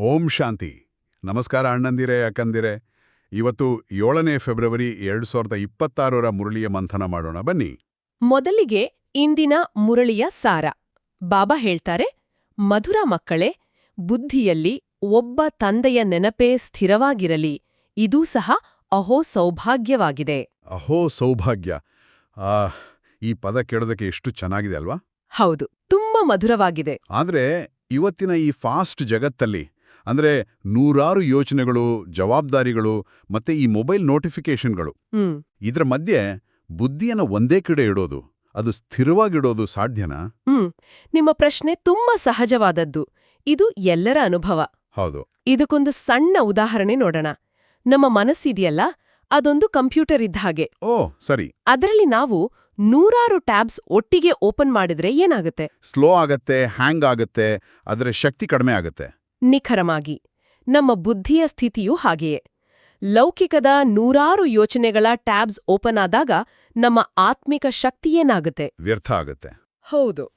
ಓಂ ಶಾಂತಿ. ನಮಸ್ಕಾರ ಅಣ್ಣಂದಿರೆ ಅಕ್ಕಂದಿರೆ. ಇವತ್ತು ಏಳನೇ ಫೆಬ್ರವರಿ ಎರಡು ಸಾವಿರದ ಇಪ್ಪತ್ತಾರರ ಮುರಳಿಯ ಮಂಥನ ಮಾಡೋಣ ಬನ್ನಿ. ಮೊದಲಿಗೆ ಇಂದಿನ ಮುರಳಿಯ ಸಾರ. ಬಾಬಾ ಹೇಳ್ತಾರೆ ಮಧುರ ಮಕ್ಕಳೇ ಬುದ್ಧಿಯಲ್ಲಿ ಒಬ್ಬ ತಂದೆಯ ನೆನಪೇ ಸ್ಥಿರವಾಗಿರಲಿ. ಇದೂ ಸಹ ಅಹೋ ಸೌಭಾಗ್ಯವಾಗಿದೆ. ಅಹೋ ಸೌಭಾಗ್ಯ. ಆ ಈ ಪದ ಕೇಳೋದಕ್ಕೆ ಎಷ್ಟು ಚೆನ್ನಾಗಿದೆ ಅಲ್ವಾ? ಹೌದು ತುಂಬಾ ಮಧುರವಾಗಿದೆ. ಆದ್ರೆ ಇವತ್ತಿನ ಈ ಫಾಸ್ಟ್ ಜಗತ್ತಲ್ಲಿ ಅಂದ್ರೆ ನೂರಾರು ಯೋಚನೆಗಳು ಜವಾಬ್ದಾರಿಗಳು ಮತ್ತೆ ಈ ಮೊಬೈಲ್ ನೋಟಿಫಿಕೇಶನ್ಗಳು ಇದರ ಇದ್ರ ಮಧ್ಯೆ ಬುದ್ಧಿಯನ್ನು ಒಂದೇ ಕಡೆ ಇಡೋದು ಅದು ಸ್ಥಿರವಾಗಿಡೋದು ಸಾಧ್ಯನಾ? ಹ್ಮ್. ನಿಮ್ಮ ಪ್ರಶ್ನೆ ತುಂಬಾ ಸಹಜವಾದದ್ದು. ಇದು ಎಲ್ಲರ ಅನುಭವ. ಹೌದು. ಇದಕ್ಕೊಂದು ಸಣ್ಣ ಉದಾಹರಣೆ ನೋಡೋಣ. ನಮ್ಮ ಮನಸ್ಸಿದೆಯಲ್ಲ ಅದೊಂದು ಕಂಪ್ಯೂಟರ್ ಇದ್ದ ಹಾಗೆ. ಓ ಸರಿ. ಅದರಲ್ಲಿ ನಾವು ನೂರಾರು ಟ್ಯಾಬ್ಸ್ ಒಟ್ಟಿಗೆ ಓಪನ್ ಮಾಡಿದ್ರೆ ಏನಾಗುತ್ತೆ? ಸ್ಲೋ ಆಗತ್ತೆ ಹ್ಯಾಂಗ್ ಆಗತ್ತೆ ಅದರ ಶಕ್ತಿ ಕಡಿಮೆ ಆಗತ್ತೆ. ನಿಖರವಾಗಿ. ನಮ್ಮ ಬುದ್ಧಿಯ ಸ್ಥಿತಿಯೂ ಹಾಗೆಯೇ. ಲೌಕಿಕದ ನೂರಾರು ಯೋಚನೆಗಳ ಟ್ಯಾಬ್ಸ್ ಓಪನ್ ಆದಾಗ ನಮ್ಮ ಆತ್ಮಿಕ ಶಕ್ತಿಯೇನಾಗುತ್ತೆ ವ್ಯರ್ಥ ಆಗುತ್ತೆ. ಹೌದು.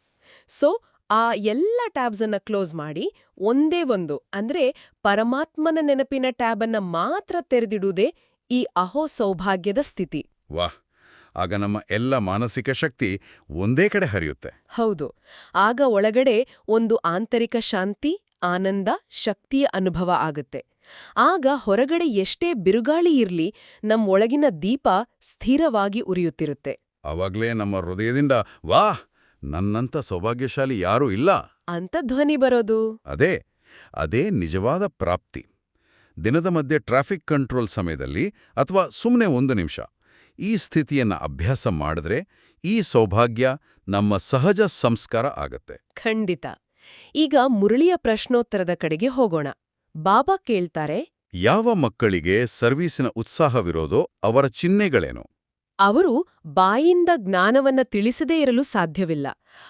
ಸೊ ಆ ಎಲ್ಲ ಟ್ಯಾಬ್ಸ್ ಅನ್ನ ಕ್ಲೋಸ್ ಮಾಡಿ ಒಂದೇ ಒಂದು ಅಂದ್ರೆ ಪರಮಾತ್ಮನ ನೆನಪಿನ ಟ್ಯಾಬ್ ಅನ್ನ ಮಾತ್ರ ತೆರೆದಿಡುವುದೇ ಈ ಅಹೋ ಸೌಭಾಗ್ಯದ ಸ್ಥಿತಿ. ವಾಹ್! ಆಗ ನಮ್ಮ ಎಲ್ಲ ಮಾನಸಿಕ ಶಕ್ತಿ ಒಂದೇ ಕಡೆ ಹರಿಯುತ್ತೆ. ಹೌದು. ಆಗ ಒಳಗಡೆ ಒಂದು ಆಂತರಿಕ ಶಾಂತಿ ಆನಂದ ಶಕ್ತಿಯ ಅನುಭವ ಆಗುತ್ತೆ. ಆಗ ಹೊರಗಡೆ ಎಷ್ಟೇ ಬಿರುಗಾಳಿ ಇರ್ಲಿ ನಮ್ ಒಳಗಿನ ದೀಪ ಸ್ಥಿರವಾಗಿ ಉರಿಯುತ್ತಿರುತ್ತೆ. ಅವಾಗ್ಲೇ ನಮ್ಮ ಹೃದಯದಿಂದ ವಾಹ್ ನನ್ನಂಥ ಸೌಭಾಗ್ಯಶಾಲಿ ಯಾರೂ ಇಲ್ಲ. ಅಂತ ಧ್ವನಿ ಬರೋದು. ಅದೇ ಅದೇ ನಿಜವಾದ ಪ್ರಾಪ್ತಿ. ದಿನದ ಮಧ್ಯೆ ಟ್ರಾಫಿಕ್ ಕಂಟ್ರೋಲ್ ಸಮಯದಲ್ಲಿ ಅಥವಾ ಸುಮ್ಮನೆ ಒಂದು ನಿಮಿಷ ಈ ಸ್ಥಿತಿಯನ್ನ ಅಭ್ಯಾಸ ಮಾಡಿದ್ರೆ ಈ ಸೌಭಾಗ್ಯ ನಮ್ಮ ಸಹಜ ಸಂಸ್ಕಾರ ಆಗತ್ತೆ. ಖಂಡಿತ. ಈಗ ಮುರಳಿಯ ಪ್ರಶ್ನೋತ್ತರದ ಕಡೆಗೆ ಹೋಗೋಣ. ಬಾಬಾ ಕೇಳ್ತಾರೆ ಯಾವ ಮಕ್ಕಳಿಗೆ ಸರ್ವೀಸಿನ ಉತ್ಸಾಹವಿರೋದೋ ಅವರ ಚಿಹ್ನೆಗಳೇನು? ಅವರು ಬಾಯಿಂದ ಜ್ಞಾನವನ್ನ ತಿಳಿಸದೇ ಇರಲು ಸಾಧ್ಯವಿಲ್ಲ.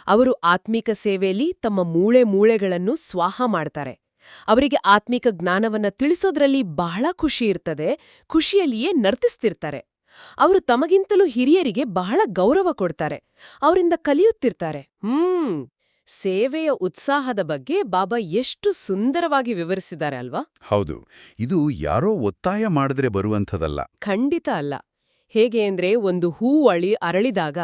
ಅವರು ಆತ್ಮಿಕ ಸೇವೆಯಲ್ಲಿ ತಮ್ಮ ಮೂಳೆ ಮೂಳೆಗಳನ್ನು ಸ್ವಾಹ ಮಾಡ್ತಾರೆ. ಅವರಿಗೆ ಆತ್ಮಿಕ ಜ್ಞಾನವನ್ನ ತಿಳಿಸೋದ್ರಲ್ಲಿ ಬಹಳ ಖುಷಿ ಇರ್ತದೆ ಖುಷಿಯಲ್ಲಿಯೇ ನರ್ತಿಸ್ತಿರ್ತಾರೆ. ಅವರು ತಮಗಿಂತಲೂ ಹಿರಿಯರಿಗೆ ಬಹಳ ಗೌರವ ಕೊಡ್ತಾರೆ. ಅವರಿಂದ ಕಲಿಯುತ್ತಿರ್ತಾರೆ. ಹ್ಮ್. ಸೇವೆಯ ಉತ್ಸಾಹದ ಬಗ್ಗೆ ಬಾಬಾ ಎಷ್ಟು ಸುಂದರವಾಗಿ ವಿವರಿಸಿದ್ದಾರೆ ಅಲ್ವಾ? ಹೌದು. ಇದು ಯಾರೋ ಒತ್ತಾಯ ಮಾಡಿದ್ರೆ ಬರುವಂಥದಲ್ಲ ಖಂಡಿತ ಅಲ್ಲ. ಹೇಗೆ ಅಂದ್ರೆ ಒಂದು ಹೂ ಅಳಿ ಅರಳಿದಾಗ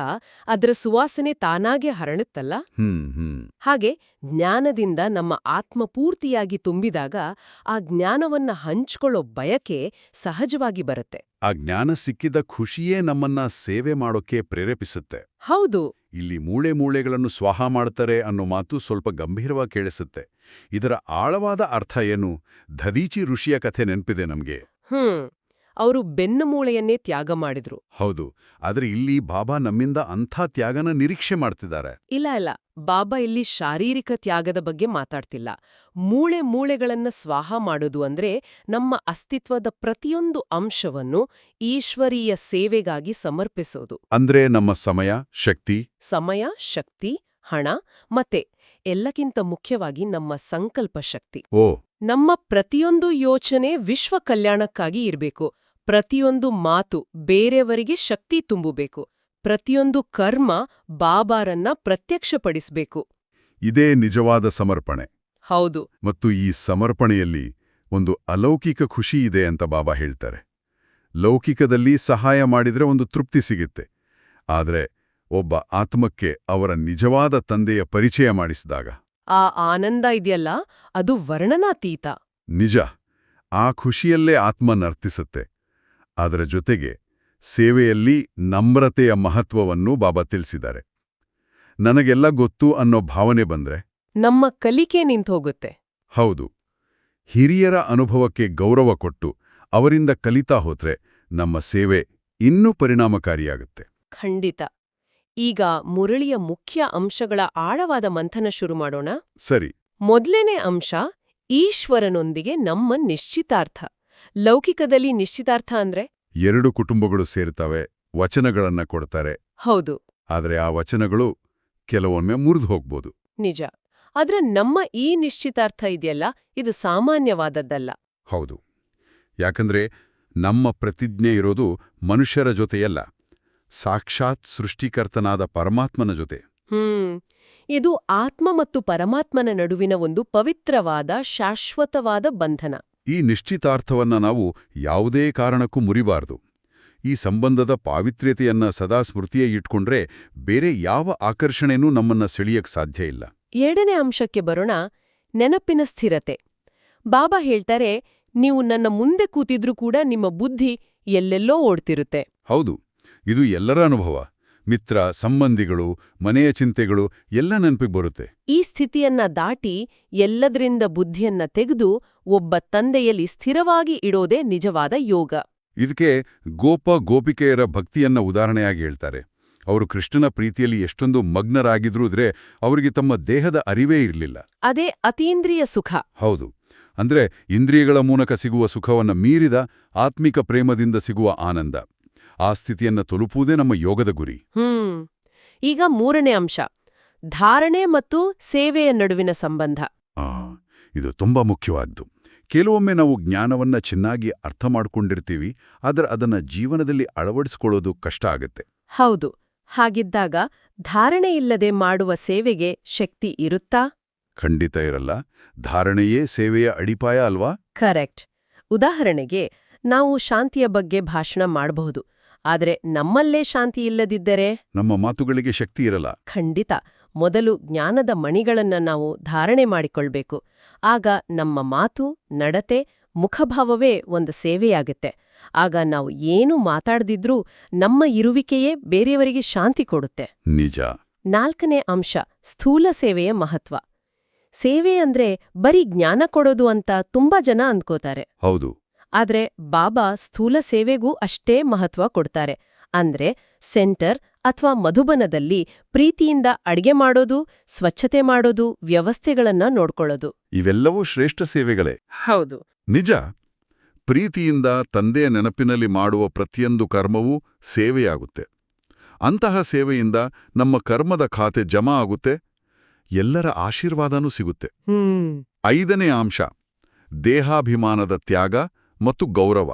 ಅದರ ಸುವಾಸನೆ ತಾನಾಗೆ ಹರಳುತ್ತಲ್ಲ ಹ್ಮ್ ಹ್ಮ್. ಹಾಗೆ ಜ್ಞಾನದಿಂದ ನಮ್ಮ ಆತ್ಮ ಪೂರ್ತಿಯಾಗಿ ತುಂಬಿದಾಗ ಆ ಜ್ಞಾನವನ್ನ ಹಂಚ್ಕೊಳ್ಳೋ ಬಯಕೆ ಸಹಜವಾಗಿ ಬರುತ್ತೆ. ಆ ಜ್ಞಾನ ಸಿಕ್ಕಿದ ಖುಷಿಯೇ ನಮ್ಮನ್ನ ಸೇವೆ ಮಾಡೋಕೆ ಪ್ರೇರೇಪಿಸುತ್ತೆ. ಹೌದು. ಇಲ್ಲಿ ಮೂಳೆ ಮೂಳೆಗಳನ್ನು ಸ್ವಾಹ ಮಾಡ್ತಾರೆ ಅನ್ನೋ ಮಾತು ಸ್ವಲ್ಪ ಗಂಭೀರವಾಗಿ ಕೇಳಿಸುತ್ತೆ. ಇದರ ಆಳವಾದ ಅರ್ಥ ಏನು? ಧದೀಚಿ ಋಷಿಯ ಕಥೆ ನೆನಪಿದೆ ನಮಗೆ. ಹ್ಮ್. ಅವರು ಬೆನ್ನು ಮೂಳೆಯನ್ನೇ ತ್ಯಾಗ ಮಾಡಿದ್ರು. ಹೌದು ಆದ್ರೆ ಇಲ್ಲಿ ಬಾಬಾ ನಮ್ಮಿಂದ ಅಂಥ ತ್ಯಾಗನ ನಿರೀಕ್ಷೆ ಮಾಡ್ತಿದ್ದಾರೆ. ಇಲ್ಲ ಇಲ್ಲ ಬಾಬಾ ಇಲ್ಲಿ ಶಾರೀರಿಕ ತ್ಯಾಗದ ಬಗ್ಗೆ ಮಾತಾಡ್ತಿಲ್ಲ. ಮೂಳೆ ಮೂಳೆಗಳನ್ನ ಸ್ವಾಹ ಮಾಡೋದು ಅಂದ್ರೆ ನಮ್ಮ ಅಸ್ತಿತ್ವದ ಪ್ರತಿಯೊಂದು ಅಂಶವನ್ನು ಈಶ್ವರೀಯ ಸೇವೆಗಾಗಿ ಸಮರ್ಪಿಸೋದು. ಅಂದ್ರೆ ನಮ್ಮ ಸಮಯ ಶಕ್ತಿ? ಸಮಯ ಶಕ್ತಿ ಹಣ ಮತ್ತೆ ಎಲ್ಲಕ್ಕಿಂತ ಮುಖ್ಯವಾಗಿ ನಮ್ಮ ಸಂಕಲ್ಪ ಶಕ್ತಿ. ಓ. ನಮ್ಮ ಪ್ರತಿಯೊಂದು ಯೋಚನೆ ವಿಶ್ವ ಕಲ್ಯಾಣಕ್ಕಾಗಿ ಇರಬೇಕು. ಪ್ರತಿಯೊಂದು ಮಾತು ಬೇರೆಯವರಿಗೆ ಶಕ್ತಿ ತುಂಬಬೇಕು. ಪ್ರತಿಯೊಂದು ಕರ್ಮ ಬಾಬಾರನ್ನ ಪ್ರತ್ಯಕ್ಷಪಡಿಸಬೇಕು. ಇದೇ ನಿಜವಾದ ಸಮರ್ಪಣೆ. ಹೌದು. ಮತ್ತು ಈ ಸಮರ್ಪಣೆಯಲ್ಲಿ ಒಂದು ಅಲೌಕಿಕ ಖುಷಿ ಇದೆ ಅಂತ ಬಾಬಾ ಹೇಳ್ತಾರೆ. ಲೌಕಿಕದಲ್ಲಿ ಸಹಾಯ ಮಾಡಿದ್ರೆ ಒಂದು ತೃಪ್ತಿ ಸಿಗುತ್ತೆ. ಆದರೆ ಒಬ್ಬ ಆತ್ಮಕ್ಕೆ ಅವರ ನಿಜವಾದ ತಂದೆಯ ಪರಿಚಯ ಮಾಡಿಸಿದಾಗ. ಆ ಆನಂದ ಇದೆಯಲ್ಲ ಅದು ವರ್ಣನಾತೀತ. ನಿಜ. ಆ ಖುಷಿಯಲ್ಲೇ ಆತ್ಮ ನರ್ತಿಸುತ್ತೆ. ಅದರ ಜೊತೆಗೆ ಸೇವೆಯಲ್ಲಿ ನಮ್ರತೆಯ ಮಹತ್ವವನ್ನು ಬಾಬಾ ತಿಳಿಸಿದ್ದಾರೆ. ನನಗೆಲ್ಲ ಗೊತ್ತು ಅನ್ನೋ ಭಾವನೆ ಬಂದ್ರೆ? ನಮ್ಮ ಕಲಿಕೆ ನಿಂತೋಗುತ್ತೆ. ಹೌದು. ಹಿರಿಯರ ಅನುಭವಕ್ಕೆ ಗೌರವ ಕೊಟ್ಟು ಅವರಿಂದ ಕಲಿತಾ ಹೋದ್ರೆ ನಮ್ಮ ಸೇವೆ ಇನ್ನೂ ಪರಿಣಾಮಕಾರಿಯಾಗುತ್ತೆ. ಖಂಡಿತ. ಈಗ ಮುರಳಿಯ ಮುಖ್ಯ ಅಂಶಗಳ ಆಳವಾದ ಮಂಥನ ಶುರು ಮಾಡೋಣ. ಸರಿ. ಮೊದಲನೇ ಅಂಶ ಈಶ್ವರನೊಂದಿಗೆ ನಮ್ಮ ನಿಶ್ಚಿತಾರ್ಥ. ಲೌಕಿಕದಲ್ಲಿ ನಿಶ್ಚಿತಾರ್ಥ ಅಂದ್ರೆ? ಎರಡು ಕುಟುಂಬಗಳು ಸೇರ್ತವೆ ವಚನಗಳನ್ನ ಕೊಡ್ತಾರೆ. ಹೌದು. ಆದರೆ ಆ ವಚನಗಳು ಕೆಲವೊಮ್ಮೆ ಮುರಿದು ಹೋಗ್ಬೋದು. ನಿಜ. ಆದ್ರೆ ನಮ್ಮ ಈ ನಿಶ್ಚಿತಾರ್ಥ ಇದೆಯಲ್ಲ ಇದು ಸಾಮಾನ್ಯವಾದದ್ದಲ್ಲ. ಹೌದು. ಯಾಕಂದ್ರೆ ನಮ್ಮ ಪ್ರತಿಜ್ಞೆ ಇರೋದು ಮನುಷ್ಯರ ಜೊತೆಯಲ್ಲ ಸಾಕ್ಷಾತ್ ಸೃಷ್ಟಿಕರ್ತನಾದ ಪರಮಾತ್ಮನ ಜೊತೆ. ಹ್ಮ್. ಇದು ಆತ್ಮ ಮತ್ತು ಪರಮಾತ್ಮನ ನಡುವಿನ ಒಂದು ಪವಿತ್ರವಾದ ಶಾಶ್ವತವಾದ ಬಂಧನ. ಈ ನಿಶ್ಚಿತಾರ್ಥವನ್ನ ನಾವು ಯಾವುದೇ ಕಾರಣಕ್ಕೂ ಮುರಿಬಾರದು. ಈ ಸಂಬಂಧದ ಪಾವಿತ್ರ್ಯತೆಯನ್ನ ಸದಾ ಸ್ಮೃತಿಯೇ ಇಟ್ಕೊಂಡ್ರೆ ಬೇರೆ ಯಾವ ಆಕರ್ಷಣೆನೂ ನಮ್ಮನ್ನ ಸೆಳೆಯಕ್ ಸಾಧ್ಯ ಇಲ್ಲ. ಎರಡನೇ ಅಂಶಕ್ಕೆ ಬರೋಣ ನೆನಪಿನ ಸ್ಥಿರತೆ. ಬಾಬಾ ಹೇಳ್ತಾರೆ ನೀವು ನನ್ನ ಮುಂದೆ ಕೂತಿದ್ರೂ ಕೂಡ ನಿಮ್ಮ ಬುದ್ಧಿ ಎಲ್ಲೆಲ್ಲೋ ಓಡ್ತಿರುತ್ತೆ. ಹೌದು ಇದು ಎಲ್ಲರ ಅನುಭವ. ಮಿತ್ರ ಸಂಬಂಧಿಗಳು ಮನೆಯ ಚಿಂತೆಗಳು ಎಲ್ಲ ನೆನಪಿಗೆ ಬರುತ್ತೆ. ಈ ಸ್ಥಿತಿಯನ್ನ ದಾಟಿ ಎಲ್ಲದರಿಂದ ಬುದ್ಧಿಯನ್ನ ತೆಗೆದು ಒಬ್ಬ ತಂದೆಯಲ್ಲಿ ಸ್ಥಿರವಾಗಿ ಇಡೋದೇ ನಿಜವಾದ ಯೋಗ. ಇದಕ್ಕೆ ಗೋಪ ಗೋಪಿಕೆಯರ ಭಕ್ತಿಯನ್ನ ಉದಾಹರಣೆಯಾಗಿ ಹೇಳ್ತಾರೆ. ಅವರು ಕೃಷ್ಣನ ಪ್ರೀತಿಯಲ್ಲಿ ಎಷ್ಟೊಂದು ಮಗ್ನರಾಗಿದ್ರೂದ್ರೆ ಅವರಿಗೆ ತಮ್ಮ ದೇಹದ ಅರಿವೇ ಇರಲಿಲ್ಲ. ಅದೇ ಅತೀಂದ್ರಿಯ ಸುಖ. ಹೌದು. ಅಂದ್ರೆ ಇಂದ್ರಿಯಗಳ ಮೂಲಕ ಸಿಗುವ ಸುಖವನ್ನ ಮೀರಿದ ಆತ್ಮಿಕ ಪ್ರೇಮದಿಂದ ಸಿಗುವ ಆನಂದ. ಆ ಸ್ಥಿತಿಯನ್ನು ತಲುಪುವುದೇ ನಮ್ಮ ಯೋಗದ ಗುರಿ. ಹ್ಮ್. ಈಗ ಮೂರನೇ ಅಂಶ ಧಾರಣೆ ಮತ್ತು ಸೇವೆಯ ನಡುವಿನ ಸಂಬಂಧ. ಆ, ಇದು ತುಂಬಾ ಮುಖ್ಯವಾದ್ದು. ಕೆಲವೊಮ್ಮೆ ನಾವು ಜ್ಞಾನವನ್ನ ಚೆನ್ನಾಗಿ ಅರ್ಥ ಮಾಡ್ಕೊಂಡಿರ್ತೀವಿ ಆದರೆ ಅದನ್ನ ಜೀವನದಲ್ಲಿ ಅಳವಡಿಸಿಕೊಳ್ಳೋದು ಕಷ್ಟ ಆಗುತ್ತೆ. ಹೌದು. ಹಾಗಿದ್ದಾಗ ಧಾರಣೆ ಇಲ್ಲದೆ ಮಾಡುವ ಸೇವೆಗೆ ಶಕ್ತಿ ಇರುತ್ತಾ? ಖಂಡಿತ ಇರಲ್ಲ. ಧಾರಣೆಯೇ ಸೇವೆಯ ಅಡಿಪಾಯ ಅಲ್ವಾ? ಕರೆಕ್ಟ್. ಉದಾಹರಣೆಗೆ ನಾವು ಶಾಂತಿಯ ಬಗ್ಗೆ ಭಾಷಣ ಮಾಡಬಹುದು. ಆದರೆ ನಮ್ಮಲ್ಲೇ ಶಾಂತಿ ಇಲ್ಲದಿದ್ದರೆ? ನಮ್ಮ ಮಾತುಗಳಿಗೆ ಶಕ್ತಿ ಇರಲ್ಲ. ಖಂಡಿತ. ಮೊದಲು ಜ್ಞಾನದ ಮಣಿಗಳನ್ನ ನಾವು ಧಾರಣೆ ಮಾಡಿಕೊಳ್ಬೇಕು. ಆಗ ನಮ್ಮ ಮಾತು ನಡತೆ ಮುಖಭಾವವೇ ಒಂದು ಸೇವೆಯಾಗುತ್ತೆ. ಆಗ ನಾವು ಏನು ಮಾತಾಡದಿದ್ರೂ ನಮ್ಮ ಇರುವಿಕೆಯೇ ಬೇರೆಯವರಿಗೆ ಶಾಂತಿ ಕೊಡುತ್ತೆ. ನಿಜ. ನಾಲ್ಕನೇ ಅಂಶ ಸ್ಥೂಲ ಸೇವೆಯ ಮಹತ್ವ. ಸೇವೆ ಅಂದ್ರೆ ಬರೀ ಜ್ಞಾನ ಕೊಡೋದು ಅಂತ ತುಂಬಾ ಜನ ಅಂದ್ಕೋತಾರೆ. ಹೌದು. ಆದ್ರೆ ಬಾಬಾ ಸ್ಥೂಲ ಸೇವೆಗೂ ಅಷ್ಟೇ ಮಹತ್ವ ಕೊಡ್ತಾರೆ. ಅಂದ್ರೆ ಸೆಂಟರ್ ಅಥವಾ ಮಧುಬನದಲ್ಲಿ ಪ್ರೀತಿಯಿಂದ ಅಡ್ಗೆ ಮಾಡೋದು ಸ್ವಚ್ಛತೆ ಮಾಡೋದು ವ್ಯವಸ್ಥೆಗಳನ್ನ ನೋಡ್ಕೊಳ್ಳೋದು. ಇವೆಲ್ಲವೂ ಶ್ರೇಷ್ಠ ಸೇವೆಗಳೇ. ಹೌದು. ನಿಜ? ಪ್ರೀತಿಯಿಂದ ತಂದೆಯ ನೆನಪಿನಲ್ಲಿ ಮಾಡುವ ಪ್ರತಿಯೊಂದು ಕರ್ಮವೂ ಸೇವೆಯಾಗುತ್ತೆ. ಅಂತಹ ಸೇವೆಯಿಂದ ನಮ್ಮ ಕರ್ಮದ ಖಾತೆ ಜಮಾ ಆಗುತ್ತೆ ಎಲ್ಲರ ಆಶೀರ್ವಾದನೂ ಸಿಗುತ್ತೆ. ಹ್ಮ್. ಐದನೇ ಅಂಶ ದೇಹಾಭಿಮಾನದ ತ್ಯಾಗ ಮತ್ತು ಗೌರವ.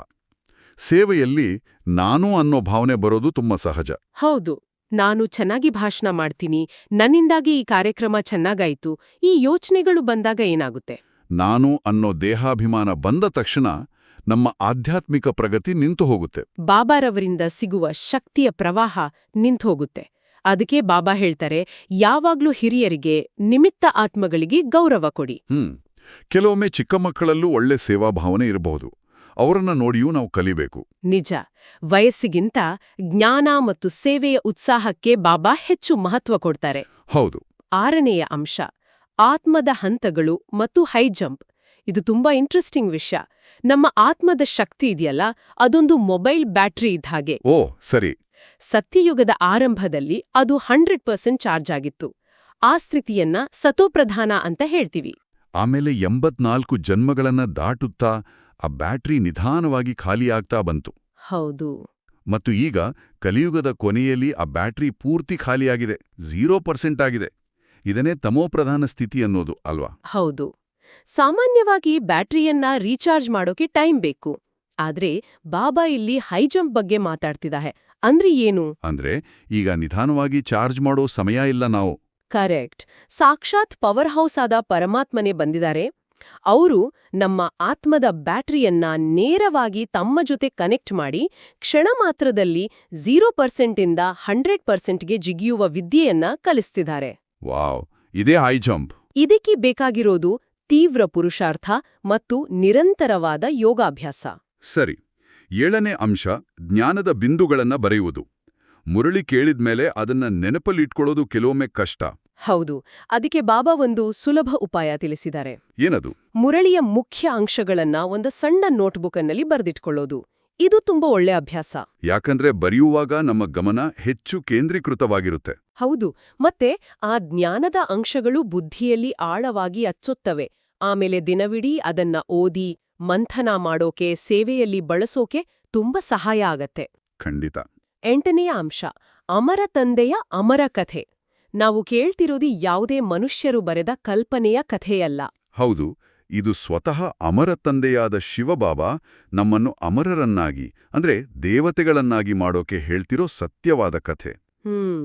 ಸೇವೆಯಲ್ಲಿ ನಾನು ಅನ್ನೋ ಭಾವನೆ ಬರೋದು ತುಂಬಾ ಸಹಜ. ಹೌದು ನಾನು ಚೆನ್ನಾಗಿ ಭಾಷಣ ಮಾಡ್ತೀನಿ ನನ್ನಿಂದಾಗಿ ಈ ಕಾರ್ಯಕ್ರಮ ಚೆನ್ನಾಗಾಯಿತು ಈ ಯೋಚನೆಗಳು ಬಂದಾಗ ಏನಾಗುತ್ತೆ? ನಾನು ಅನ್ನೋ ದೇಹಾಭಿಮಾನ ಬಂದ ತಕ್ಷಣ ನಮ್ಮ ಆಧ್ಯಾತ್ಮಿಕ ಪ್ರಗತಿ ನಿಂತು ಹೋಗುತ್ತೆ. ಬಾಬಾರವರಿಂದ ಸಿಗುವ ಶಕ್ತಿಯ ಪ್ರವಾಹ ನಿಂತು ಹೋಗುತ್ತೆ ಅದಕ್ಕೆ ಬಾಬಾ ಹೇಳ್ತಾರೆ ಯಾವಾಗ್ಲೂ ಹಿರಿಯರಿಗೆ ನಿಮಿತ್ತ ಆತ್ಮಗಳಿಗೆ ಗೌರವ ಕೊಡಿ. ಹ್ಮ್ ಕೆಲವೊಮ್ಮೆ ಚಿಕ್ಕ ಮಕ್ಕಳಲ್ಲೂ ಒಳ್ಳೆ ಸೇವಾಭಾವನೆ ಇರಬಹುದು. ಅವರನ್ನ ನೋಡಿಯೂ ನಾವು ಕಲಿಬೇಕು. ನಿಜ. ವಯಸ್ಸಿಗಿಂತ ಜ್ಞಾನ ಮತ್ತು ಸೇವೆಯ ಉತ್ಸಾಹಕ್ಕೆ ಬಾಬಾ ಹೆಚ್ಚು ಮಹತ್ವ ಕೊಡ್ತಾರೆ. ಹೌದು. ಆರನೆಯ ಅಂಶ ಆತ್ಮದ ಹಂತಗಳು ಮತ್ತು ಹೈ ಜಂಪ್. ಇದು ತುಂಬಾ ಇಂಟ್ರೆಸ್ಟಿಂಗ್ ವಿಷಯ. ನಮ್ಮ ಆತ್ಮದ ಶಕ್ತಿ ಇದೆಯಲ್ಲ ಅದೊಂದು ಮೊಬೈಲ್ ಬ್ಯಾಟ್ರಿ ಇದ್ದ ಹಾಗೆ. ಓ ಸರಿ. ಸತ್ಯಯುಗದ ಆರಂಭದಲ್ಲಿ ಅದು ಹಂಡ್ರೆಡ್ ಪರ್ಸೆಂಟ್ ಚಾರ್ಜ್ ಆಗಿತ್ತು. ಆ ಸ್ಥಿತಿಯನ್ನ ಸತೋಪ್ರಧಾನ ಅಂತ ಹೇಳ್ತೀವಿ. ಆಮೇಲೆ ಎಂಬತ್ನಾಲ್ಕು ಜನ್ಮಗಳನ್ನ ದಾಟುತ್ತಾ ಆ ಬ್ಯಾಟ್ರಿ ನಿಧಾನವಾಗಿ ಖಾಲಿಯಾಗ್ತಾ ಬಂತು. ಹೌದು. ಮತ್ತು ಈಗ ಕಲಿಯುಗದ ಕೊನೆಯಲ್ಲಿ ಆ ಬ್ಯಾಟ್ರಿ ಪೂರ್ತಿ ಖಾಲಿಯಾಗಿದೆ ಝೀರೋ ಪರ್ಸೆಂಟ್ ಆಗಿದೆ. ಇದನ್ನೇ ತಮೋಪ್ರಧಾನ ಸ್ಥಿತಿ ಅನ್ನೋದು ಅಲ್ವಾ? ಹೌದು. ಸಾಮಾನ್ಯವಾಗಿ ಬ್ಯಾಟ್ರಿಯನ್ನ ರೀಚಾರ್ಜ್ ಮಾಡೋಕೆ ಟೈಮ್ ಬೇಕು. ಆದ್ರೆ ಬಾಬಾ ಇಲ್ಲಿ ಹೈ ಜಂಪ್ ಬಗ್ಗೆ ಮಾತಾಡ್ತಿದ್ದಾರೆ ಅಂದ್ರೆ ಏನು? ಅಂದ್ರೆ ಈಗ ನಿಧಾನವಾಗಿ ಚಾರ್ಜ್ ಮಾಡೋ ಸಮಯ ಇಲ್ಲ ನಾವು. ಕರೆಕ್ಟ್. ಸಾಕ್ಷಾತ್ ಪವರ್ ಹೌಸ್ ಆದ ಪರಮಾತ್ಮನೆ ಬಂದಿದ್ದಾರೆ ಅವರು ನಮ್ಮ ಆತ್ಮದ ಬ್ಯಾಟರಿಯನ್ನ ನೇರವಾಗಿ ತಮ್ಮ ಜೊತೆ ಕನೆಕ್ಟ್ ಮಾಡಿ ಕ್ಷಣ ಮಾತ್ರದಲ್ಲಿ ಝೀರೋ ಪರ್ಸೆಂಟಿಂದ ಹಂಡ್ರೆಡ್ ಪರ್ಸೆಂಟ್ಗೆ ಜಿಗಿಯುವ ವಿದ್ಯೆಯನ್ನ ಕಲಿಸ್ತಿದ್ದಾರೆ. ವಾವ್ ಇದೇ ಹೈ ಜಂಪ್ ಇದಕ್ಕೆ ಬೇಕಾಗಿರೋದು ತೀವ್ರ ಪುರುಷಾರ್ಥ ಮತ್ತು ನಿರಂತರವಾದ ಯೋಗಾಭ್ಯಾಸ. ಸರಿ ಏಳನೇ ಅಂಶ ಜ್ಞಾನದ ಬಿಂದುಗಳನ್ನ ಬರೆಯುವುದು. ಮುರಳಿ ಕೇಳಿದ್ಮೇಲೆ ಅದನ್ನ ನೆನಪಲ್ಲಿಟ್ಕೊಳ್ಳೋದು ಕೆಲವೊಮ್ಮೆ ಕಷ್ಟ. ಹೌದು ಅದಕ್ಕೆ ಬಾಬಾ ಒಂದು ಸುಲಭ ಉಪಾಯ ತಿಳಿಸಿದ್ದಾರೆ. ಏನದು? ಮುರಳಿಯ ಮುಖ್ಯ ಅಂಶಗಳನ್ನ ಒಂದು ಸಣ್ಣ ನೋಟ್ಬುಕ್ನಲ್ಲಿ ಬರೆದಿಟ್ಕೊಳ್ಳೋದು. ಇದು ತುಂಬಾ ಒಳ್ಳೆ ಅಭ್ಯಾಸ. ಯಾಕಂದ್ರೆ ಬರೆಯುವಾಗ ನಮ್ಮ ಗಮನ ಹೆಚ್ಚು ಕೇಂದ್ರೀಕೃತವಾಗಿರುತ್ತೆ. ಹೌದು ಮತ್ತೆ ಆ ಜ್ಞಾನದ ಅಂಶಗಳು ಬುದ್ಧಿಯಲ್ಲಿ ಆಳವಾಗಿ ಅಚ್ಚೊತ್ತವೆ. ಆಮೇಲೆ ದಿನವಿಡೀ ಅದನ್ನ ಓದಿ ಮಂಥನ ಮಾಡೋಕೆ ಸೇವೆಯಲ್ಲಿ ಬಳಸೋಕೆ ತುಂಬಾ ಸಹಾಯ ಆಗತ್ತೆ. ಖಂಡಿತ. ಎಂಟನೆಯ ಅಂಶ ಅಮರ ತಂದೆಯ ಅಮರ ಕಥೆ. ನಾವು ಕೇಳ್ತಿರೋದು ಯಾವುದೇ ಮನುಷ್ಯರು ಬರೆದ ಕಲ್ಪನೆಯ ಕಥೆಯಲ್ಲ. ಹೌದು ಇದು ಸ್ವತಃ ಅಮರ ತಂದೆಯಾದ ಶಿವಬಾಬಾ ನಮ್ಮನ್ನು ಅಮರರನ್ನಾಗಿ ಅಂದ್ರೆ ದೇವತೆಗಳನ್ನಾಗಿ ಮಾಡೋಕೆ ಹೇಳ್ತಿರೋ ಸತ್ಯವಾದ ಕಥೆ. ಹ್ಮ್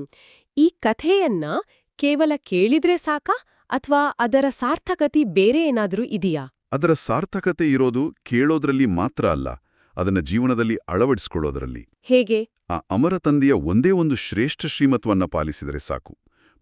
ಈ ಕಥೆಯನ್ನ ಕೇವಲ ಕೇಳಿದ್ರೆ ಸಾಕಾ ಅಥವಾ ಅದರ ಸಾರ್ಥಕತೆ ಬೇರೆ ಏನಾದರೂ ಇದೆಯಾ? ಅದರ ಸಾರ್ಥಕತೆ ಇರೋದು ಕೇಳೋದ್ರಲ್ಲಿ ಮಾತ್ರ ಅಲ್ಲ ಅದನ್ನ ಜೀವನದಲ್ಲಿ ಅಳವಡಿಸ್ಕೊಳ್ಳೋದ್ರಲ್ಲಿ. ಹೇಗೆ? ಆ ಅಮರ ತಂದೆಯ ಒಂದೇ ಒಂದು ಶ್ರೇಷ್ಠ ಶ್ರೀಮತ್ವನ್ನ ಪಾಲಿಸಿದರೆ ಸಾಕು.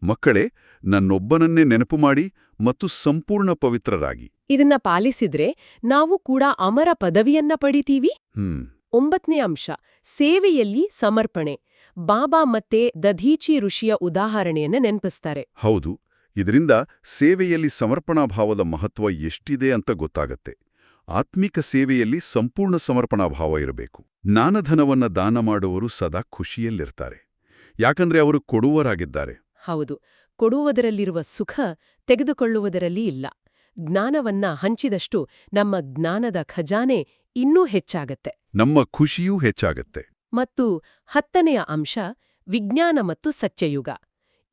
ಮಕ್ಕಳೇ ನನ್ನೊಬ್ಬನನ್ನೇ ನೆನಪು ಮಾಡಿ ಮತ್ತು ಸಂಪೂರ್ಣ ಪವಿತ್ರರಾಗಿ. ಇದನ್ನ ಪಾಲಿಸಿದ್ರೆ ನಾವು ಕೂಡ ಅಮರ ಪದವಿಯನ್ನ ಪಡಿತೀವಿ? ಹ್ಮ್. ಒಂಬತ್ತನೇ ಅಂಶ ಸೇವೆಯಲ್ಲಿ ಸಮರ್ಪಣೆ. ಬಾಬಾ ಮತ್ತೆ ದಧೀಚಿ ಋಷಿಯ ಉದಾಹರಣೆಯನ್ನ ನೆನಪಿಸ್ತಾರೆ. ಹೌದು ಇದರಿಂದ ಸೇವೆಯಲ್ಲಿ ಸಮರ್ಪಣಾ ಭಾವದ ಮಹತ್ವ ಎಷ್ಟಿದೆ ಅಂತ ಗೊತ್ತಾಗತ್ತೆ. ಆತ್ಮಿಕ ಸೇವೆಯಲ್ಲಿ ಸಂಪೂರ್ಣ ಸಮರ್ಪಣಾ ಭಾವ ಇರಬೇಕು. ಜ್ಞಾನಧನವನ್ನ ದಾನ ಮಾಡುವರು ಸದಾ ಖುಷಿಯಲ್ಲಿರ್ತಾರೆ. ಯಾಕಂದ್ರೆ ಅವರು ಕೊಡುವರಾಗಿದ್ದಾರೆ. ಹೌದು ಕೊಡುವುದರಲ್ಲಿರುವ ಸುಖ ತೆಗೆದುಕೊಳ್ಳುವುದರಲ್ಲಿ ಇಲ್ಲ. ಜ್ಞಾನವನ್ನ ಹಂಚಿದಷ್ಟು ನಮ್ಮ ಜ್ಞಾನದ ಖಜಾನೆ ಇನ್ನೂ ಹೆಚ್ಚಾಗತ್ತೆ. ನಮ್ಮ ಖುಷಿಯೂ ಹೆಚ್ಚಾಗತ್ತೆ. ಮತ್ತು ಹತ್ತನೆಯ ಅಂಶ ವಿಜ್ಞಾನ ಮತ್ತು ಸತ್ಯಯುಗ.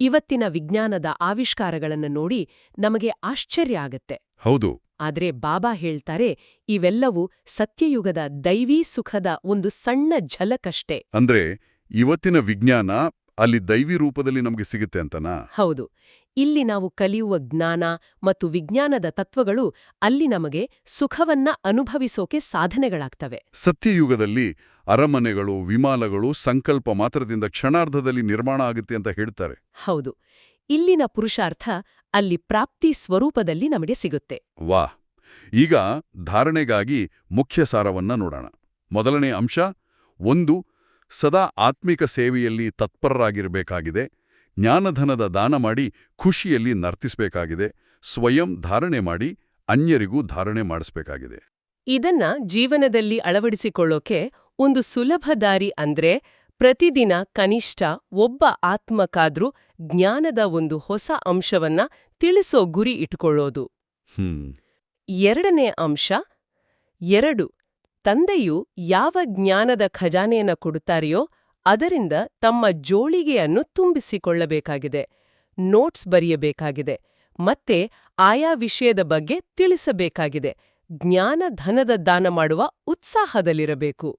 ಇವತ್ತಿನ ವಿಜ್ಞಾನದ ಆವಿಷ್ಕಾರಗಳನ್ನು ನೋಡಿ ನಮಗೆ ಆಶ್ಚರ್ಯ ಆಗತ್ತೆ. ಹೌದು. ಆದ್ರೆ ಬಾಬಾ ಹೇಳ್ತಾರೆ ಇವೆಲ್ಲವೂ ಸತ್ಯಯುಗದ ದೈವೀ ಸುಖದ ಒಂದು ಸಣ್ಣ ಝಲಕಷ್ಟೇ. ಅಂದ್ರೆ ಇವತ್ತಿನ ವಿಜ್ಞಾನ ಅಲ್ಲಿ ದೈವಿ ರೂಪದಲ್ಲಿ ನಮಗೆ ಸಿಗುತ್ತೆ ಅಂತನಾ? ಹೌದು. ಇಲ್ಲಿ ನಾವು ಕಲಿಯುವ ಜ್ಞಾನ ಮತ್ತು ವಿಜ್ಞಾನದ ತತ್ವಗಳು ಅಲ್ಲಿ ನಮಗೆ ಸುಖವನ್ನ ಅನುಭವಿಸೋಕೆ ಸಾಧನೆಗಳಾಗ್ತವೆ. ಸತ್ಯಯುಗದಲ್ಲಿ ಅರಮನೆಗಳು ವಿಮಾನಗಳು ಸಂಕಲ್ಪ ಮಾತ್ರದಿಂದ ಕ್ಷಣಾರ್ಧದಲ್ಲಿ ನಿರ್ಮಾಣ ಆಗುತ್ತೆ ಅಂತ ಹೇಳ್ತಾರೆ. ಹೌದು. ಇಲ್ಲಿನ ಪುರುಷಾರ್ಥ ಅಲ್ಲಿ ಪ್ರಾಪ್ತಿ ಸ್ವರೂಪದಲ್ಲಿ ನಮಗೆ ಸಿಗುತ್ತೆ. ವಾ. ಈಗ ಧಾರಣೆಗಾಗಿ ಮುಖ್ಯ ಸಾರವನ್ನ ನೋಡೋಣ. ಮೊದಲನೇ ಅಂಶ ಒಂದು ಸದಾ ಆತ್ಮಿಕ ಸೇವೆಯಲ್ಲಿ ತತ್ಪರರಾಗಿರಬೇಕಾಗಿದೆ. ಜ್ಞಾನಧನದ ದಾನ ಮಾಡಿ ಖುಷಿಯಲ್ಲಿ ನರ್ತಿಸಬೇಕಾಗಿದೆ. ಸ್ವಯಂ ಧಾರಣೆ ಮಾಡಿ ಅನ್ಯರಿಗೂ ಧಾರಣೆ ಮಾಡಿಸ್ಬೇಕಾಗಿದೆ. ಇದನ್ನ ಜೀವನದಲ್ಲಿ ಅಳವಡಿಸಿಕೊಳ್ಳೋಕೆ ಒಂದು ಸುಲಭ ದಾರಿ ಅಂದ್ರೆ ಪ್ರತಿದಿನ ಕನಿಷ್ಠ ಒಬ್ಬ ಆತ್ಮಕ್ಕಾದ್ರೂ ಜ್ಞಾನದ ಒಂದು ಹೊಸ ಅಂಶವನ್ನ ತಿಳಿಸೋ ಗುರಿ ಇಟ್ಕೊಳ್ಳೋದು. ಹ್ಮ್. ಎರಡನೇ ಅಂಶ ಎರಡು ತಂದೆಯು ಯಾವ ಜ್ಞಾನದ ಖಜಾನೆಯನ್ನು ಕೊಡುತ್ತಾರೆಯೋ ಅದರಿಂದ ತಮ್ಮ ಜೋಳಿಗೆಯನ್ನು ತುಂಬಿಸಿಕೊಳ್ಳಬೇಕಾಗಿದೆ ನೋಟ್ಸ್ ಬರೆಯಬೇಕಾಗಿದೆ ಮತ್ತೆ ಆಯಾ ವಿಷಯದ ಬಗ್ಗೆ ತಿಳಿಸಬೇಕಾಗಿದೆ ಜ್ಞಾನ ಧನದ ದಾನ ಮಾಡುವ ಉತ್ಸಾಹದಲ್ಲಿರಬೇಕು.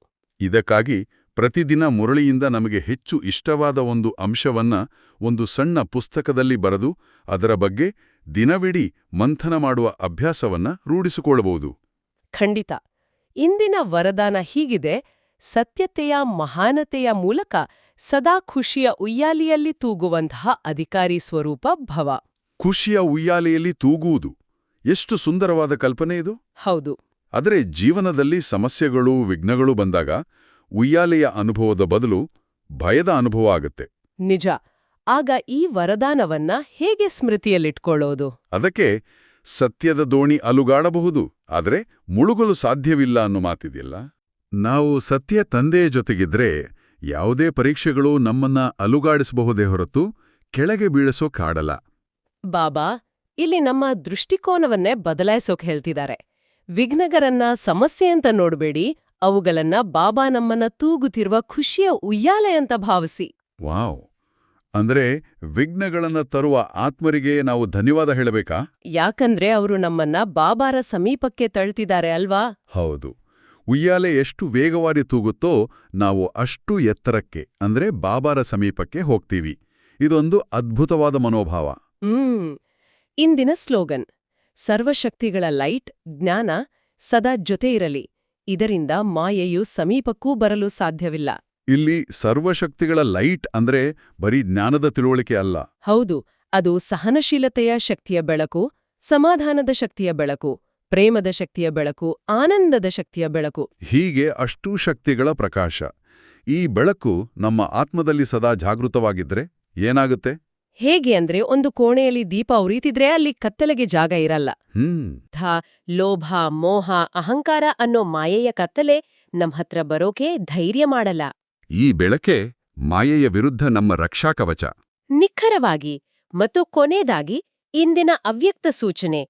ಇದಕ್ಕಾಗಿ ಪ್ರತಿದಿನ ಮುರಳಿಯಿಂದ ನಮಗೆ ಹೆಚ್ಚು ಇಷ್ಟವಾದ ಒಂದು ಅಂಶವನ್ನ ಒಂದು ಸಣ್ಣ ಪುಸ್ತಕದಲ್ಲಿ ಬರೆದು ಅದರ ಬಗ್ಗೆ ದಿನವಿಡೀ ಮಂಥನ ಮಾಡುವ ಅಭ್ಯಾಸವನ್ನ ರೂಢಿಸಿಕೊಳ್ಳಬಹುದು. ಖಂಡಿತ. ಇಂದಿನ ವರದಾನ ಹೀಗಿದೆ ಸತ್ಯತೆಯ ಮಹಾನತೆಯ ಮೂಲಕ ಸದಾ ಖುಷಿಯ ಉಯ್ಯಾಲಿಯಲ್ಲಿ ತೂಗುವಂತಹ ಅಧಿಕಾರಿ ಸ್ವರೂಪ ಭವ. ಖುಷಿಯ ಉಯ್ಯಾಲೆಯಲ್ಲಿ ತೂಗುವುದು ಎಷ್ಟು ಸುಂದರವಾದ ಕಲ್ಪನೆ ಇದು. ಹೌದು. ಆದರೆ ಜೀವನದಲ್ಲಿ ಸಮಸ್ಯೆಗಳು ವಿಘ್ನಗಳು ಬಂದಾಗ ಉಯ್ಯಾಲೆಯ ಅನುಭವದ ಬದಲು ಭಯದ ಅನುಭವ ಆಗತ್ತೆ. ನಿಜ. ಆಗ ಈ ವರದಾನವನ್ನ ಹೇಗೆ ಸ್ಮೃತಿಯಲ್ಲಿಟ್ಕೊಳ್ಳೋದು? ಅದಕ್ಕೆ ಸತ್ಯದ ದೋಣಿ ಅಲುಗಾಡಬಹುದು ಆದರೆ ಮುಳುಗಲು ಸಾಧ್ಯವಿಲ್ಲ ಅನ್ನೋ ಮಾತಿದೆಯಲ್ಲ? ನಾವು ಸತ್ಯ ತಂದೆಯ ಜೊತೆಗಿದ್ರೆ ಯಾವುದೇ ಪರೀಕ್ಷೆಗಳು ನಮ್ಮನ್ನ ಅಲುಗಾಡಿಸಬಹುದೇ ಹೊರತು ಕೆಳಗೆ ಬೀಳಿಸೋಕಾಡಲ್ಲ ಬಾಬಾ ಇಲ್ಲಿ ನಮ್ಮ ದೃಷ್ಟಿಕೋನವನ್ನೇ ಬದಲಾಯಿಸೋಕೆ ಹೇಳ್ತಿದ್ದಾರೆ. ವಿಘ್ನಗರನ್ನ ಸಮಸ್ಯೆ ಅಂತ ನೋಡ್ಬೇಡಿ ಅವುಗಳನ್ನ ಬಾಬಾ ನಮ್ಮನ್ನ ತೂಗುತ್ತಿರುವ ಖುಷಿಯ ಉಯ್ಯಾಲೆ ಅಂತ ಭಾವಿಸಿ. ವಾವ್! ಅಂದ್ರೆ ವಿಘ್ನಗಳನ್ನ ತರುವ ಆತ್ಮರಿಗೆ ನಾವು ಧನ್ಯವಾದ ಹೇಳಬೇಕಾ? ಯಾಕಂದ್ರೆ ಅವರು ನಮ್ಮನ್ನ ಬಾಬಾರ ಸಮೀಪಕ್ಕೆ ತಳ್ತಿದ್ದಾರೆ ಅಲ್ವಾ? ಹೌದು. ಉಯ್ಯಾಲೆ ಎಷ್ಟು ವೇಗವಾಗಿ ತೂಗುತ್ತೋ ನಾವು ಅಷ್ಟು ಎತ್ತರಕ್ಕೆ ಅಂದ್ರೆ ಬಾಬಾರ ಸಮೀಪಕ್ಕೆ ಹೋಗ್ತೀವಿ. ಇದೊಂದು ಅದ್ಭುತವಾದ ಮನೋಭಾವ. ಹ್ಮ್. ಇಂದಿನ ಸ್ಲೋಗನ್ ಸರ್ವಶಕ್ತಿಗಳ ಲೈಟ್ ಜ್ಞಾನ ಸದಾ ಜೊತೆ ಇರಲಿ ಇದರಿಂದ ಮಾಯೆಯು ಸಮೀಪಕ್ಕೂ ಬರಲು ಸಾಧ್ಯವಿಲ್ಲ. ಇಲ್ಲಿ ಸರ್ವಶಕ್ತಿಗಳ ಲೈಟ್ ಅಂದ್ರೆ ಬರೀ ಜ್ಞಾನದ ತಿಳುವಳಿಕೆ ಅಲ್ಲ. ಹೌದು ಅದು ಸಹನಶೀಲತೆಯ ಶಕ್ತಿಯ ಬೆಳಕು ಸಮಾಧಾನದ ಶಕ್ತಿಯ ಬೆಳಕು ಪ್ರೇಮದ ಶಕ್ತಿಯ ಬೆಳಕು ಆನಂದದ ಶಕ್ತಿಯ ಬೆಳಕು. ಹೀಗೆ ಅಷ್ಟೂ ಶಕ್ತಿಗಳ ಪ್ರಕಾಶ. ಈ ಬೆಳಕು ನಮ್ಮ ಆತ್ಮದಲ್ಲಿ ಸದಾ ಜಾಗೃತವಾಗಿದ್ರೆ ಏನಾಗುತ್ತೆ? ಹೇಗೆ ಅಂದ್ರೆ ಒಂದು ಕೋಣೆಯಲ್ಲಿ ದೀಪ ಉರಿತಿದ್ರೆ ಅಲ್ಲಿ ಕತ್ತಲೆಗೆ ಜಾಗ ಇರಲ್ಲ. ಹ್ಮ್. ಧ ಲೋಭ ಮೋಹ ಅಹಂಕಾರ ಅನ್ನೋ ಮಾಯೆಯ ಕತ್ತಲೆ ನಮ್ಮ ಹತ್ರ ಬರೋಕೆ ಧೈರ್ಯ ಮಾಡಲ್ಲ. ಈ ಬೆಳಕೆ ಮಾಯೆಯ ವಿರುದ್ಧ ನಮ್ಮ ರಕ್ಷಾಕವಚ. ನಿಖರವಾಗಿ ಮತ್ತು ಕೊನೆಯದಾಗಿ ಇಂದಿನ ಅವ್ಯಕ್ತ ಸೂಚನೆ.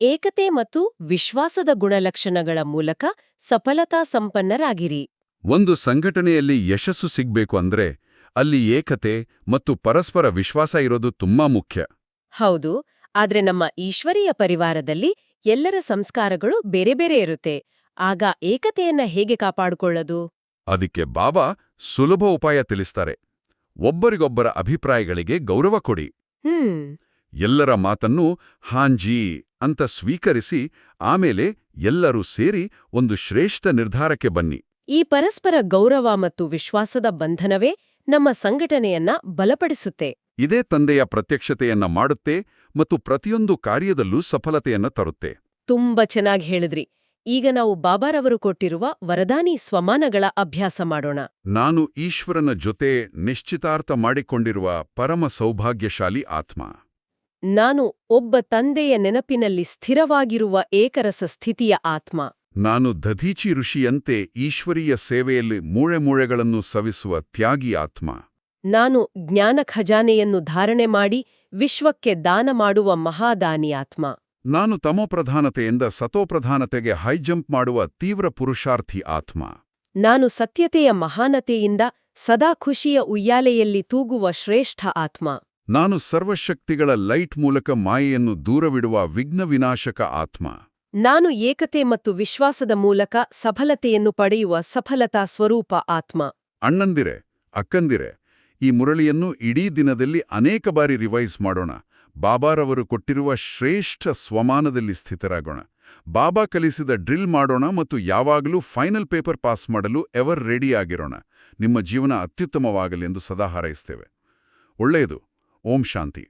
ಏಕತೆ ಮತ್ತು ವಿಶ್ವಾಸದ ಗುಣಲಕ್ಷಣಗಳ ಮೂಲಕ ಸಫಲತಾ ಸಂಪನ್ನರಾಗಿರಿ. ಒಂದು ಸಂಘಟನೆಯಲ್ಲಿ ಯಶಸ್ಸು ಸಿಗ್ಬೇಕು ಅಂದ್ರೆ ಅಲ್ಲಿ ಏಕತೆ ಮತ್ತು ಪರಸ್ಪರ ವಿಶ್ವಾಸ ಇರೋದು ತುಂಬಾ ಮುಖ್ಯ. ಹೌದು ಆದ್ರೆ ನಮ್ಮ ಈಶ್ವರೀಯ ಪರಿವಾರದಲ್ಲಿ ಎಲ್ಲರ ಸಂಸ್ಕಾರಗಳು ಬೇರೆ ಬೇರೆ ಇರುತ್ತೆ. ಆಗ ಏಕತೆಯನ್ನ ಹೇಗೆ ಕಾಪಾಡಿಕೊಳ್ಳೋದು? ಅದಕ್ಕೆ ಬಾಬಾ ಸುಲಭ ಉಪಾಯ ತಿಳಿಸ್ತಾರೆ. ಒಬ್ಬರಿಗೊಬ್ಬರ ಅಭಿಪ್ರಾಯಗಳಿಗೆ ಗೌರವ ಕೊಡಿ. ಎಲ್ಲರ ಮಾತನ್ನು ಹಾಂಜಿ ಅಂತ ಸ್ವೀಕರಿಸಿ ಆಮೇಲೆ ಎಲ್ಲರೂ ಸೇರಿ ಒಂದು ಶ್ರೇಷ್ಠ ನಿರ್ಧಾರಕ್ಕೆ ಬನ್ನಿ. ಈ ಪರಸ್ಪರ ಗೌರವ ಮತ್ತು ವಿಶ್ವಾಸದ ಬಂಧನವೇ ನಮ್ಮ ಸಂಘಟನೆಯನ್ನ ಬಲಪಡಿಸುತ್ತೆ. ಇದೇ ತಂದೆಯ ಪ್ರತ್ಯಕ್ಷತೆಯನ್ನ ಮಾಡುತ್ತೆ ಮತ್ತು ಪ್ರತಿಯೊಂದು ಕಾರ್ಯದಲ್ಲೂ ಸಫಲತೆಯನ್ನ ತರುತ್ತೆ. ತುಂಬಾ ಚೆನ್ನಾಗಿ ಹೇಳಿದ್ರಿ. ಈಗ ನಾವು ಬಾಬಾರವರು ಕೊಟ್ಟಿರುವ ವರದಾನಿ ಸ್ವಮಾನಗಳ ಅಭ್ಯಾಸ ಮಾಡೋಣ. ನಾನು ಈಶ್ವರನ ಜೊತೆ ನಿಶ್ಚಿತಾರ್ಥ ಮಾಡಿಕೊಂಡಿರುವ ಪರಮ ಸೌಭಾಗ್ಯಶಾಲಿ ಆತ್ಮ. ನಾನು ಒಬ್ಬ ತಂದೆಯ ನೆನಪಿನಲ್ಲಿ ಸ್ಥಿರವಾಗಿರುವ ಏಕರಸ ಸ್ಥಿತಿಯ ಆತ್ಮ. ನಾನು ದಧೀಚಿ ಋಷಿಯಂತೆ ಈಶ್ವರೀಯ ಸೇವೆಯಲ್ಲಿ ಮೂಳೆ ಮೂಳೆಗಳನ್ನು ಸವಿಸುವ ತ್ಯಾಗಿ ಆತ್ಮ. ನಾನು ಜ್ಞಾನ ಖಜಾನೆಯನ್ನು ಧಾರಣೆ ಮಾಡಿ ವಿಶ್ವಕ್ಕೆ ದಾನ ಮಾಡುವ ಮಹಾದಾನಿ ಆತ್ಮ. ನಾನು ತಮೋಪ್ರಧಾನತೆಯಿಂದ ಸತೋಪ್ರಧಾನತೆಗೆ ಹೈಜಂಪ್ ಮಾಡುವ ತೀವ್ರ ಪುರುಷಾರ್ಥಿ ಆತ್ಮ. ನಾನು ಸತ್ಯತೆಯ ಮಹಾನತೆಯಿಂದ ಸದಾ ಖುಷಿಯ ಉಯ್ಯಾಲೆಯಲ್ಲಿ ತೂಗುವ ಶ್ರೇಷ್ಠ ಆತ್ಮ. ನಾನು ಸರ್ವಶಕ್ತಿಗಳ ಲೈಟ್ ಮೂಲಕ ಮಾಯೆಯನ್ನು ದೂರವಿಡುವ ವಿಘ್ನ ವಿನಾಶಕ ಆತ್ಮ. ನಾನು ಏಕತೆ ಮತ್ತು ವಿಶ್ವಾಸದ ಮೂಲಕ ಸಫಲತೆಯನ್ನು ಪಡೆಯುವ ಸಫಲತಾ ಸ್ವರೂಪ ಆತ್ಮ. ಅಣ್ಣಂದಿರೆ ಅಕ್ಕಂದಿರೆ ಈ ಮುರಳಿಯನ್ನು ಇಡೀ ದಿನದಲ್ಲಿ ಅನೇಕ ಬಾರಿ ರಿವೈಸ್ ಮಾಡೋಣ. ಬಾಬಾರವರು ಕೊಟ್ಟಿರುವ ಶ್ರೇಷ್ಠ ಸ್ವಮಾನದಲ್ಲಿ ಸ್ಥಿತರಾಗೋಣ. ಬಾಬಾ ಕಲಿಸಿದ ಡ್ರಿಲ್ ಮಾಡೋಣ ಮತ್ತು ಯಾವಾಗಲೂ ಫೈನಲ್ ಪೇಪರ್ ಪಾಸ್ ಮಾಡಲು ಎವರ್ ರೆಡಿ ಆಗಿರೋಣ. ನಿಮ್ಮ ಜೀವನ ಅತ್ಯುತ್ತಮವಾಗಲೆಂದು ಸದಾ ಹಾರೈಸ್ತೇವೆ. ಒಳ್ಳೆಯದು. ಓಂ ಶಾಂತಿ.